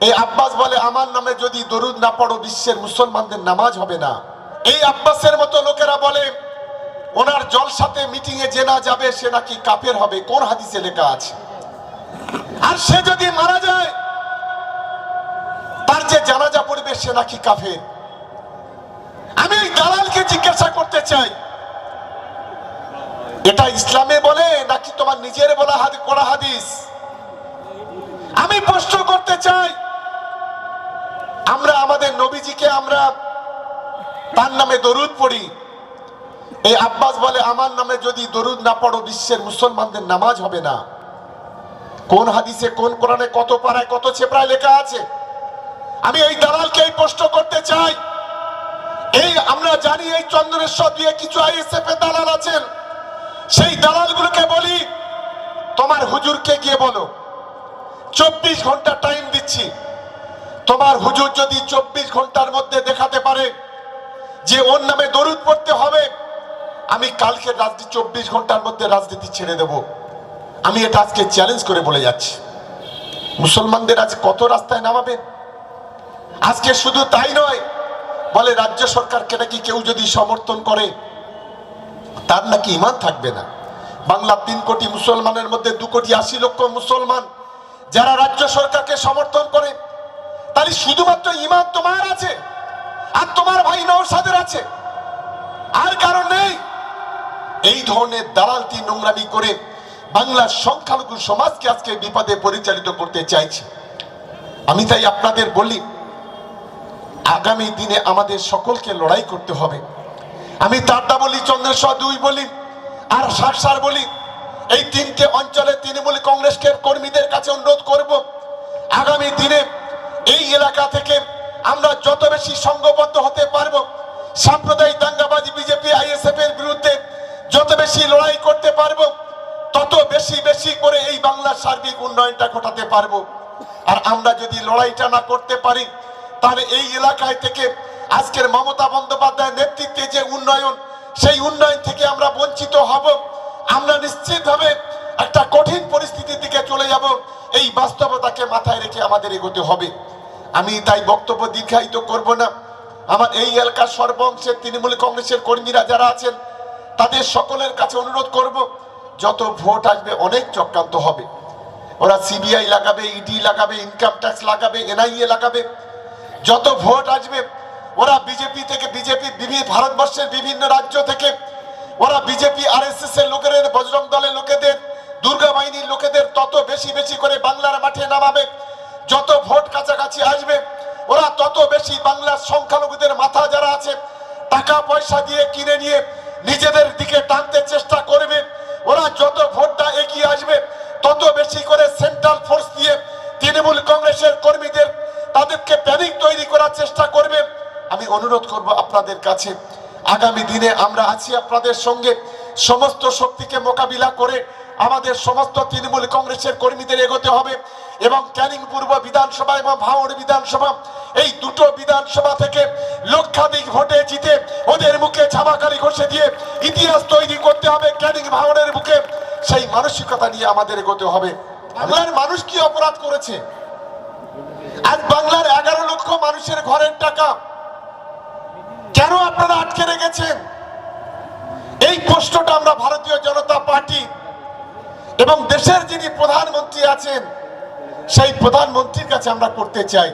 এই আব্বাস বলে, আমার নামে যদি দরুদ না পড়ো, বিশ্বের মুসলমানদের নামাজ হবে না। এই আব্বাসের মতো লোকেরা বলে, ওনার জলসাতে মিটিং এ যে না যাবে, সে নাকি কাফের হবে। কোন হাদিসে লেখা আছে? আর সে যদি মারা যায়, তার যে জানাজা পড়বে, সে নাকি কাফের? আমি এই দালালকে জিজ্ঞাসা করতে চাই, এটা ইসলামে বলে নাকি তোমার নিজের বলা করা হাদিস? আমি প্রশ্ন করতে চাই নবীজিকে আমরা তার নামে দরুদ পড়ি। এই আব্বাস বলে, আমার নামে যদি দরুদ না পড়ো, বিশ্বের মুসলমানদের নামাজ হবে না। কোন হাদিসে, কোন কোরআনে কত পাড়ায়, কত ছেপড়ায় লেখা আছে? আমি এই দালালকে এই প্রশ্ন করতে চাই। এই আমরা জানি এই চন্দ্রেশ্বর দিয়ে কিছু আইএসএফ এর দালাল আছেন। সেই দালালগুলোকে বলি, তোমার হুজুরকে গিয়ে বলো। চব্বিশ ঘণ্টা টাইম দিচ্ছি। তোমার হুজুর যদি চব্বিশ ঘণ্টার মধ্যে দেখাতে পারে যে ওর নামে দরুদ পড়তে হবে, আমি কালকে রাজনীতি, চব্বিশ ঘণ্টার মধ্যে রাজনীতি ছেড়ে দেব। আমি এটা আজকে চ্যালেঞ্জ করে বলে যাচ্ছি। মুসলমানদের আজ কত রাস্তায় নামাবেন? আজকে শুধু তাই নয়, বলে রাজ্য সরকারকে নাকি কেউ যদি সমর্থন করে, তার নাকি ইমান থাকবে না। বাংলা তিন কোটি মুসলমানের মধ্যে দু কোটি আশি লক্ষ মুসলমান, যারা রাজ্য সরকারকে সমর্থন করে তাহলে শুধুমাত্র ইমান তোমার আছে আর তোমার ভাই নৌসাদের আছে। আর কারণ নেই। এই ধরনের দালালটি নোংরামি করে বাংলার সংখ্যালঘু সমাজকে আজকে বিপদে পরিচালিত করতে চাইছে। আমি তাই আপনাদের বলি, আগামী দিনে আমাদের সকলকে লড়াই করতে হবে। আমি তারটা বলি, চন্দ্রেশ্বর দুই বলি, আর সারসার বলি, এই তিনটে অঞ্চলে তৃণমূল কংগ্রেসকে কর্মীদের কাছে অনুরোধ করব, আগামী দিনে এলাকা থেকে আমরা যত বেশি সংঘবদ্ধ হতে পারব, সাম্প্রদায়িক দাঙ্গাবাজি বিজেপি আইএসএফ এর বিরুদ্ধে যত বেশি লড়াই করতে পারব, তত বেশি বেশি করে এই বাংলার সার্বিক উন্নয়নটা ঘটাতে পারব। আর আমরা যদি লড়াইটা না করতে পারি, তাহলে এই এলাকায় থেকে আজকের মমতা বন্দ্যোপাধ্যায়ের নেতৃত্বে যে উন্নয়ন, সেই উন্নয়ন থেকে আমরা বঞ্চিত হব। আমরা নিশ্চিতভাবে একটা কঠিন পরিস্থিতির দিকে চলে যাব। এই বাস্তবতাকে মাথায় রেখে আমাদের এগোতে হবে। আমি তাই বক্তব্য দীর্ঘায়িত করব না। আমার এই এলাকার সর্বংশের তৃণমূল কংগ্রেসের কর্মীরা যারা আছেন, তাদের সকলের কাছে অনুরোধ করব, যত ভোট আসবে অনেক চক্রান্ত হবে। ওরা সিবিআই লাগাবে, ইডি লাগাবে ইনকাম ট্যাক্স লাগাবে, এনআইএ লাগাবে। যত ভোট আসবে, ওরা বিজেপি থেকে বিজেপি বিভিন্ন ভারতবর্ষের বিভিন্ন রাজ্য থেকে, ওরা বিজেপি আর এস এস এর লোকেদের, বজরং দলের লোকেদের দুর্গা বাহিনীর লোকেদের, তত বেশি বেশি করে বাংলার মাঠে নামাবে। যত ভোট কাছাকাছি আসবে ওরা তত বেশি বাংলার সংখ্যালঘুদের মাথা যারা আছে, টাকা পয়সা দিয়ে কিনে নিয়ে নিজেদের দিকে টানতে চেষ্টা করবে। ওরা যত ভোটটা এগিয়ে আসবে, তত বেশি করে সেন্ট্রাল ফোর্স দিয়ে তৃণমূল কংগ্রেসের কর্মীদের তাদেরকে প্যানিক তৈরি করার চেষ্টা করবে। আমি অনুরোধ করব আপনাদের কাছে, আগামী দিনে আমরা আছি আপনাদের সঙ্গে। সমস্ত শক্তিকে মোকাবিলা করে আমাদের সমস্ত তৃণমূল কংগ্রেসের কর্মীদের এগোতে হবে এবং ক্যানিং পূর্ব বিধানসভা এবং ভাঙড় বিধানসভা বিধানসভা থেকে লক্ষাধিক ভোটে জিতে ওদের মুখে ছামাকালি ঘষে দিয়ে ইতিহাস তৈরি করতে হবে, ক্যানিং ভাঙড়ের মুখে। সেই মানসিকতা নিয়ে আমাদের এগোতে হবে। বাংলার মানুষ কি অপরাধ করেছে? আজ বাংলার এগারো লক্ষ মানুষের ঘরের টাকা। কেন আপনারা আটকে রেখেছেন? এই প্রশ্নটা আমরা ভারতীয় জনতা পার্টি এবং দেশের যিনি প্রধানমন্ত্রী আছেন, সেই প্রধানমন্ত্রীর কাছে আমরা করতে চাই।